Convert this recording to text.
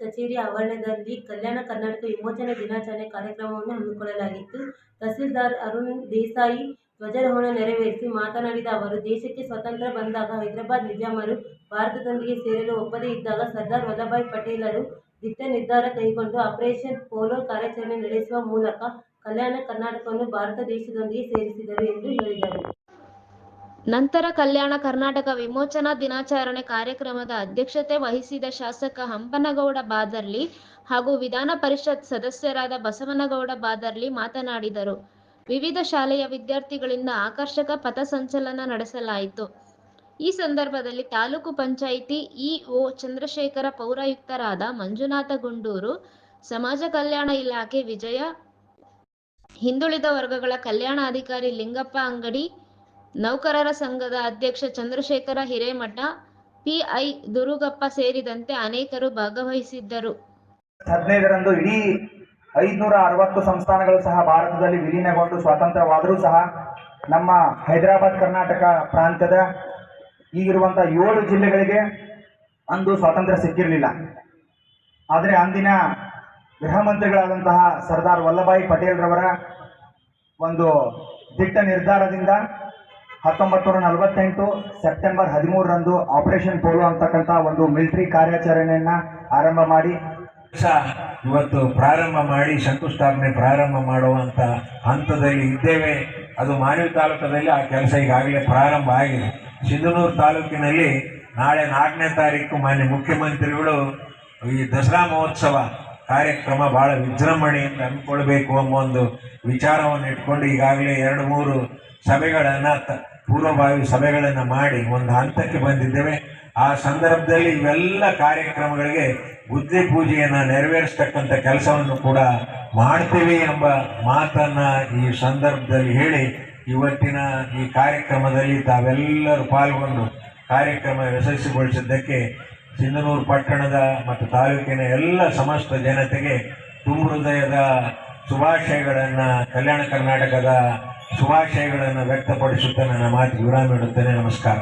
ಕಚೇರಿ ಆವರಣದಲ್ಲಿ ಕಲ್ಯಾಣ ಕರ್ನಾಟಕ ವಿಮೋಚನಾ ದಿನಾಚರಣೆ ಕಾರ್ಯಕ್ರಮವನ್ನು ಹಮ್ಮಿಕೊಳ್ಳಲಾಗಿತ್ತು. ತಹಸೀಲ್ದಾರ್ ಅರುಣ್ ದೇಸಾಯಿ ಧ್ವಜಾರೋಹಣ ನೆರವೇರಿಸಿ ಮಾತನಾಡಿದ ಅವರು, ದೇಶಕ್ಕೆ ಸ್ವಾತಂತ್ರ್ಯ ಬಂದಾಗ ಹೈದರಾಬಾದ್ ನಿಜಾಮರು ಭಾರತದೊಂದಿಗೆ ಸೇರಲು ಒಪ್ಪದೇ ಇದ್ದಾಗ ಸರ್ದಾರ್ ವಲ್ಲಭಭಾಯಿ ಪಟೇಲರು ದಿಟ್ಟ ನಿರ್ಧಾರ ಕೈಗೊಂಡು ಆಪರೇಷನ್ ಪೋಲೋ ಕಾರ್ಯಾಚರಣೆ ನಡೆಸುವ ಮೂಲಕ ಕಲ್ಯಾಣ ಕರ್ನಾಟಕವನ್ನು ಭಾರತ ದೇಶದೊಂದಿಗೆ ಸೇರಿಸಿದರು ಎಂದು ಹೇಳಿದರು. ನಂತರ ಕಲ್ಯಾಣ ಕರ್ನಾಟಕ ವಿಮೋಚನಾ ದಿನಾಚರಣೆ ಕಾರ್ಯಕ್ರಮದ ಅಧ್ಯಕ್ಷತೆ ವಹಿಸಿದ ಶಾಸಕ ಹಂಪನಗೌಡ ಬಾದರ್ಲಿ ಹಾಗೂ ವಿಧಾನ ಪರಿಷತ್ ಸದಸ್ಯರಾದ ಬಸವನಗೌಡ ಬಾದರ್ಲಿ ಮಾತನಾಡಿದರು. ವಿವಿಧ ಶಾಲೆಯ ವಿದ್ಯಾರ್ಥಿಗಳಿಂದ ಆಕರ್ಷಕ ಪಥಸಂಚಲನ ನಡೆಸಲಾಯಿತು. ಈ ಸಂದರ್ಭದಲ್ಲಿ ತಾಲೂಕು ಪಂಚಾಯಿತಿ ಇಒ ಚಂದ್ರಶೇಖರ, ಪೌರಾಯುಕ್ತರಾದ ಮಂಜುನಾಥ ಗುಂಡೂರು, ಸಮಾಜ ಕಲ್ಯಾಣ ಇಲಾಖೆ ವಿಜಯ, ಹಿಂದುಳಿದ ವರ್ಗಗಳ ಕಲ್ಯಾಣಾಧಿಕಾರಿ ಲಿಂಗಪ್ಪ ಅಂಗಡಿ ನೌಕರರ ಸಂಘದ ಅಧ್ಯಕ್ಷ ಚಂದ್ರಶೇಖರ ಹಿರೇಮಠ, ಪಿಐ ದುರುಗಪ್ಪ ಸೇರಿದಂತೆ ಅನೇಕರು ಭಾಗವಹಿಸಿದ್ದರು. ಹದಿನೈದರಂದು ಇಡೀ ಐದುನೂರ ಅರವತ್ತು ಸಂಸ್ಥಾನಗಳು ಸಹ ಭಾರತದಲ್ಲಿ ವಿಲೀನಗೊಂಡು ಸ್ವಾತಂತ್ರ್ಯವಾದರೂ ಸಹ ನಮ್ಮ ಹೈದರಾಬಾದ್ ಕರ್ನಾಟಕ ಪ್ರಾಂತ್ಯದ ಈಗಿರುವಂಥ ಏಳು ಜಿಲ್ಲೆಗಳಿಗೆ ಅಂದು ಸ್ವಾತಂತ್ರ್ಯ ಸಿಕ್ಕಿರಲಿಲ್ಲ. ಆದರೆ ಅಂದಿನ ಗೃಹ ಮಂತ್ರಿಗಳಾದಂತಹ ಸರ್ದಾರ್ ವಲ್ಲಭಾಯಿ ಪಟೇಲ್ರವರ ಒಂದು ದಿಟ್ಟ ನಿರ್ಧಾರದಿಂದ ಹತ್ತೊಂಬತ್ತು ನೂರ ನಲವತ್ತೆಂಟು ಸೆಪ್ಟೆಂಬರ್ ಹದಿಮೂರರಂದು ಆಪರೇಷನ್ ಪೋಲೋ ಅಂತಕ್ಕಂಥ ಒಂದು ಮಿಲಿಟರಿ ಕಾರ್ಯಾಚರಣೆಯನ್ನು ಆರಂಭ ಮಾಡಿ. ಇವತ್ತು ಪ್ರಾರಂಭ ಮಾಡಿ ಶಂಕುಸ್ಥಾಪನೆ ಪ್ರಾರಂಭ ಮಾಡುವಂತ ಹಂತದಲ್ಲಿ ಇದ್ದೇವೆ. ಅದು ಮಾನವಿ ತಾಲೂಕದಲ್ಲಿ ಆ ಕೆಲಸ ಈಗಾಗಲೇ ಪ್ರಾರಂಭ ಆಗಿದೆ. ಸಿಂಧನೂರು ತಾಲೂಕಿನಲ್ಲಿ ನಾಳೆ ನಾಲ್ಕನೇ ತಾರೀಕು ಮಾನ್ಯ ಮುಖ್ಯಮಂತ್ರಿಗಳು ಈ ದಸರಾ ಮಹೋತ್ಸವ ಕಾರ್ಯಕ್ರಮ ಬಹಳ ವಿಜೃಂಭಣೆಯಿಂದ ಹಮ್ಮಿಕೊಳ್ಬೇಕು ಎಂಬ ಒಂದು ವಿಚಾರವನ್ನು ಇಟ್ಕೊಂಡು ಈಗಾಗಲೇ ಎರಡು ಮೂರು ಸಭೆಗಳನ್ನು ಪೂರ್ವಭಾವಿ ಸಭೆಗಳನ್ನು ಮಾಡಿ ಒಂದು ಹಂತಕ್ಕೆ ಬಂದಿದ್ದೇವೆ. ಆ ಸಂದರ್ಭದಲ್ಲಿ ಇವೆಲ್ಲ ಕಾರ್ಯಕ್ರಮಗಳಿಗೆ ಬುದ್ಧಿ ಪೂಜೆಯನ್ನು ನೆರವೇರಿಸ್ತಕ್ಕಂಥ ಕೆಲಸವನ್ನು ಕೂಡ ಮಾಡ್ತೀವಿ ಎಂಬ ಮಾತನ್ನ ಈ ಸಂದರ್ಭದಲ್ಲಿ ಹೇಳಿ ಇವತ್ತಿನ ಈ ಕಾರ್ಯಕ್ರಮದಲ್ಲಿ ತಾವೆಲ್ಲರೂ ಪಾಲ್ಗೊಂಡು ಕಾರ್ಯಕ್ರಮ ಯಶಸ್ವಿಗೊಳಿಸಿದ್ದಕ್ಕೆ ಸಿಂಧನೂರು ಪಟ್ಟಣದ ಮತ್ತು ತಾಲೂಕಿನ ಎಲ್ಲ ಸಮಸ್ತ ಜನತೆಗೆ ತುಂಬ ಹೃದಯದ ಶುಭಾಶಯಗಳನ್ನು ಕಲ್ಯಾಣ ಕರ್ನಾಟಕದ ಶುಭಾಶಯಗಳನ್ನು ವ್ಯಕ್ತಪಡಿಸುತ್ತಾ ನನ್ನ ಮಾತಿಗೆ ವಿರಾಮ ಇಡುತ್ತೇನೆ ನಮಸ್ಕಾರ.